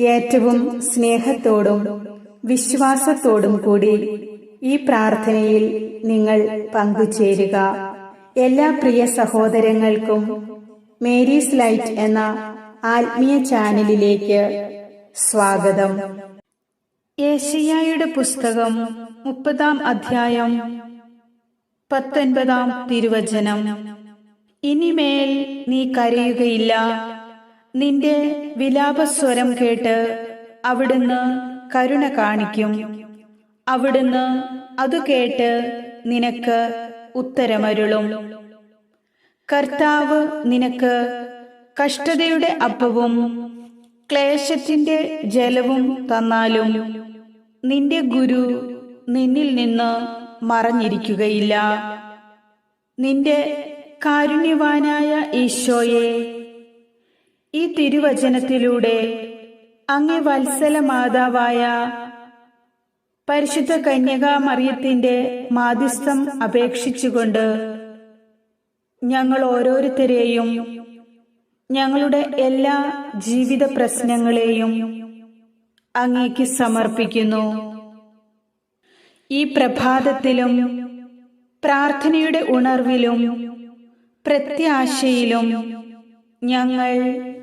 ഏറ്റവും സ്നേഹത്തോടും വിശ്വാസത്തോടും കൂടി ഈ പ്രാർത്ഥനയിൽ നിങ്ങൾ പങ്കുചേരുക. എല്ലാ പ്രിയ സഹോദരങ്ങൾക്കും മേരീസ് ലൈറ്റ് എന്ന ആത്മീയ ചാനലിലേക്ക് സ്വാഗതം. ഏഷ്യായുടെ പുസ്തകം മുപ്പതാം അധ്യായം പത്തൊൻപതാം തിരുവചനം. ഇനിമേൽ നീ കരയുകയില്ല. നിന്റെ വിലാപസ്വരം കേട്ട് അവിടുന്ന് കരുണ കാണിക്കും. അവിടുന്ന് അത് കേട്ട് നിനക്ക് ഉത്തരമരുളും. കർത്താവ് നിനക്ക് കഷ്ടതയുടെ അപ്പവും ക്ലേശത്തിന്റെ ജലവും തന്നാലും നിന്റെ ഗുരു നിന്നിൽ നിന്ന് മറഞ്ഞിരിക്കുകയില്ല. നിന്റെ കാരുണ്യവാനായ ഈശോയെ ഈ തിരുവചനത്തിലൂടെ അങ്ങേ വത്സല മാതാവായ പരിശുദ്ധ കന്യകാ മറിയത്തിന്റെ മാധ്യസ്ഥം അപേക്ഷിച്ചുകൊണ്ട് ഞങ്ങൾ ഓരോരുത്തരെയും ഞങ്ങളുടെ എല്ലാ ജീവിത പ്രശ്നങ്ങളെയും അങ്ങേക്ക് സമർപ്പിക്കുന്നു. ഈ പ്രഭാതത്തിലും പ്രാർത്ഥനയുടെ ഉണർവിലും പ്രത്യാശയിലും ഞങ്ങൾ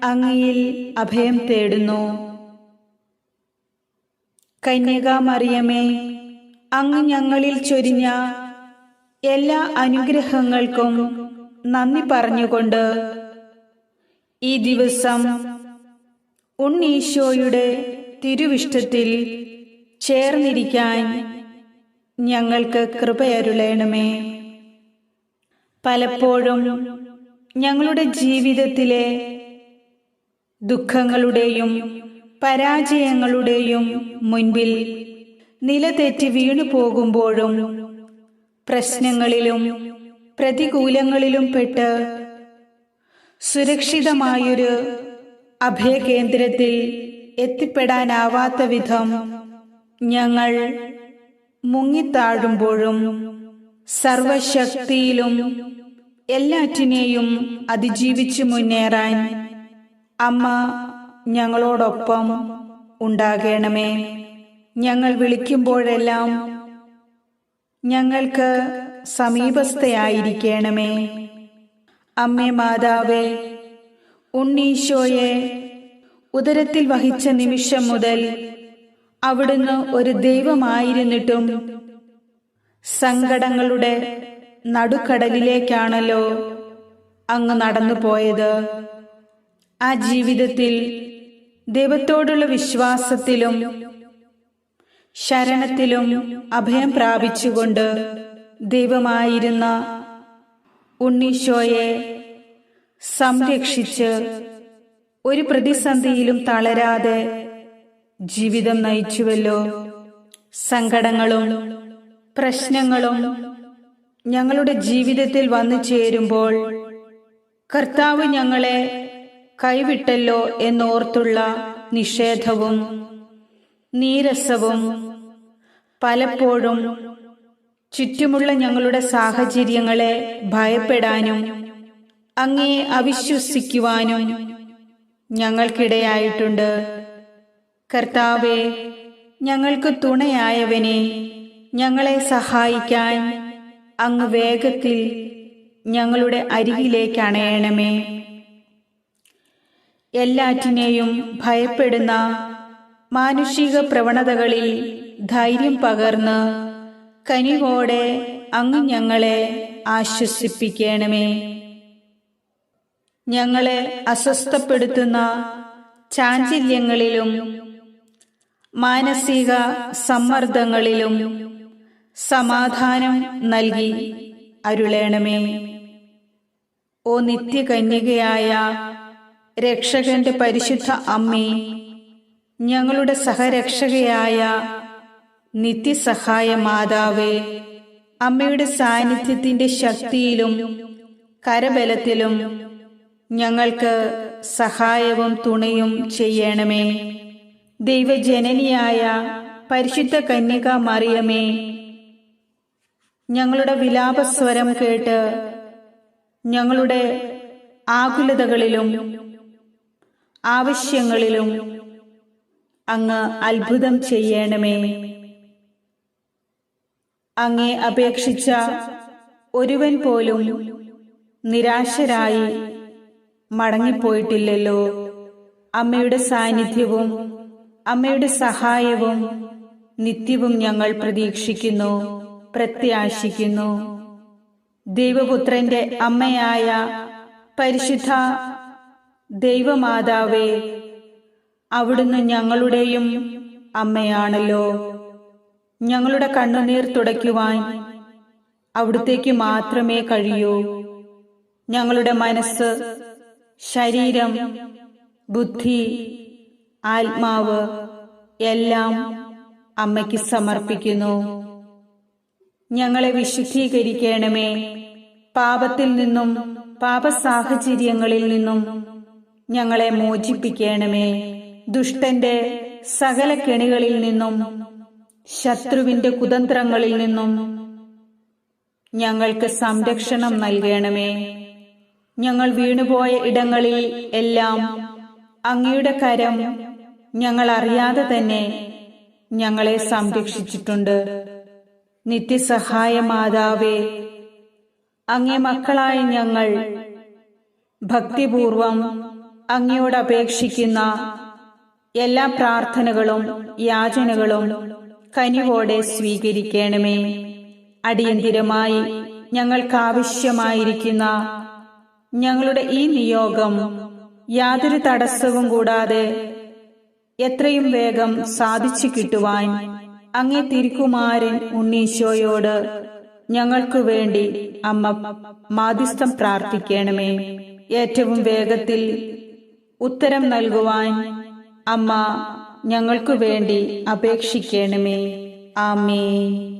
അങ്ങയിൽ അഭയം തേടുന്നു. കന്യകാമറിയമേ അങ്ങ് ഞങ്ങളിൽ ചൊരിഞ്ഞ എല്ലാ അനുഗ്രഹങ്ങൾക്കും നന്ദി പറഞ്ഞുകൊണ്ട് ഈ ദിവസം ഉണ്ണീശോയുടെ തിരുവിഷ്ടത്തിൽ ചേർന്നിരിക്കാൻ ഞങ്ങൾക്ക് കൃപയരുളേണമേ. പലപ്പോഴും ഞങ്ങളുടെ ജീവിതത്തിലെ ദുഃഖങ്ങളുടെയും പരാജയങ്ങളുടെയും മുൻപിൽ നിലതെറ്റി വീണു പോകുമ്പോഴും പ്രശ്നങ്ങളിലും പ്രതികൂലങ്ങളിലും പെട്ട് സുരക്ഷിതമായൊരു അഭയകേന്ദ്രത്തിൽ എത്തിപ്പെടാനാവാത്ത വിധം ഞങ്ങൾ മുങ്ങിത്താഴുമ്പോഴും സർവശക്തിയിലും എല്ലാറ്റിനെയും അതിജീവിച്ചു മുന്നേറാൻ അമ്മ ഞങ്ങളോടൊപ്പം ഉണ്ടാകണമേ. ഞങ്ങൾ വിളിക്കുമ്പോഴെല്ലാം ഞങ്ങൾക്ക് സമീപസ്ഥയായിരിക്കണമേ. അമ്മേ മാതാവേ ഉണ്ണീശോയെ ഉദരത്തിൽ വഹിച്ച നിമിഷം മുതൽ അവിടുന്ന് ഒരു ദൈവമായിരുന്നിട്ടും സങ്കടങ്ങളുടെ നടുക്കടലിലേക്കാണല്ലോ അങ്ങ് നടന്നു പോയത് ആ ജീവിതത്തിൽ ദൈവത്തോടുള്ള വിശ്വാസത്തിലും ശരണത്തിലും അഭയം പ്രാപിച്ചുകൊണ്ട് ദൈവമായിരുന്ന ഉണ്ണീശോയെ സംരക്ഷിച്ച് ഒരു പ്രതിസന്ധിയിലും തളരാതെ ജീവിതം നയിച്ചുവല്ലോ. സങ്കടങ്ങളും പ്രശ്നങ്ങളും ഞങ്ങളുടെ ജീവിതത്തിൽ വന്നു ചേരുമ്പോൾ കർത്താവ് ഞങ്ങളെ കൈവിട്ടല്ലോ എന്നോർത്തുള്ള നിഷേധവും നീരസവും. പലപ്പോഴും ചുറ്റുമുള്ള ഞങ്ങളുടെ സാഹചര്യങ്ങളെ ഭയപ്പെടാനും അങ്ങേ അവിശ്വസിക്കുവാനും ഞങ്ങൾക്കിടയായിട്ടുണ്ട്. കർത്താവെ ഞങ്ങൾക്ക് തുണയായവനെ ഞങ്ങളെ സഹായിക്കാൻ അങ്ങ് വേഗത്തിൽ ഞങ്ങളുടെ അരികിലേക്ക് അണയണമേ. എല്ലാറ്റിനെയും ഭയപ്പെടുന്ന മാനുഷിക പ്രവണതകളിൽ ധൈര്യം പകർന്ന് കനിവോടെ അങ്ങ് ഞങ്ങളെ ആശ്വസിപ്പിക്കണമേ. ഞങ്ങളെ അസ്വസ്ഥപ്പെടുത്തുന്ന ചാഞ്ചല്യങ്ങളിലും മാനസിക സമ്മർദ്ദങ്ങളിലും സമാധാനം നൽകി അരുളേണമേ. ഓ നിത്യകന്യകയായ രക്ഷകന്റെ പരിശുദ്ധ അമ്മേ ഞങ്ങളുടെ സഹരക്ഷകയായ നിത്യസഹായ മാതാവേ അമ്മയുടെ സാന്നിധ്യത്തിന്റെ ശക്തിയിലും കരബലത്തിലും ഞങ്ങൾക്ക് സഹായവും തുണയും ചെയ്യണമേ. ദൈവജനനിയായ പരിശുദ്ധ കന്യക മറിയമേ ഞങ്ങളുടെ വിലാപസ്വരം കേട്ട് ഞങ്ങളുടെ ആകുലതകളിലും ആവശ്യങ്ങളിലും അങ്ങ് അത്ഭുതം ചെയ്യണമേ. അങ്ങേ അപേക്ഷിച്ച ഒരുവൻ പോലും നിരാശരായി മടങ്ങിപ്പോയിട്ടില്ലല്ലോ. അമ്മയുടെ സാന്നിധ്യവും അമ്മയുടെ സഹായവും നിത്യവും ഞങ്ങൾ പ്രതീക്ഷിക്കുന്നു പ്രത്യാശിക്കുന്നു. ദൈവപുത്രന്റെ അമ്മയായ പരിശുദ്ധ ദൈവമാതാവേ അവിടുന്ന് ഞങ്ങളുടെയും അമ്മയാണല്ലോ. ഞങ്ങളുടെ കണ്ണുനീർ തുടയ്ക്കുവാൻ അവിടുത്തേക്ക് മാത്രമേ കഴിയൂ. ഞങ്ങളുടെ മനസ്സ് ശരീരം ബുദ്ധി ആത്മാവ് എല്ലാം അമ്മയ്ക്ക് സമർപ്പിക്കുന്നു. ഞങ്ങളെ വിശുദ്ധീകരിക്കണമേ. പാപത്തിൽ നിന്നും പാപ സാഹചര്യങ്ങളിൽ നിന്നും ഞങ്ങളെ മോചിപ്പിക്കണമേ. ദുഷ്ടന്റെ സകല കെണികളിൽ നിന്നും ശത്രുവിന്റെ കുതന്ത്രങ്ങളിൽ നിന്നും ഞങ്ങൾക്ക് സംരക്ഷണം നൽകണമേ. ഞങ്ങൾ വീണുപോയ ഇടങ്ങളിൽ എല്ലാം അങ്ങയുടെ കരം ഞങ്ങൾ അറിയാതെ തന്നെ ഞങ്ങളെ സംരക്ഷിച്ചിട്ടുണ്ട്. നിത്യസഹായ മാതാവേ അങ്ങേ മക്കളായ ഞങ്ങൾ ഭക്തിപൂർവം അങ്ങയോട് അപേക്ഷിക്കുന്ന എല്ലാ പ്രാർത്ഥനകളും യാചനകളും കനിവോടെ സ്വീകരിക്കണമേ. അടിയന്തിരമായി ഞങ്ങൾക്കാവശ്യമായിരിക്കുന്ന ഞങ്ങളുടെ ഈ നിയോഗം യാതൊരു തടസ്സവും കൂടാതെ എത്രയും വേഗം സാധിച്ചു കിട്ടുവാൻ അങ്ങേ തിരുക്കുമാരൻ ഉണ്ണീശോയോട് ഞങ്ങൾക്കു വേണ്ടി അമ്മ മാധ്യസ്ഥം പ്രാർത്ഥിക്കണമേ. ഏറ്റവും വേഗത്തിൽ ഉത്തരം നൽകുവാൻ അമ്മ ഞങ്ങൾക്കു വേണ്ടി അപേക്ഷിക്കണമേ. ആമേ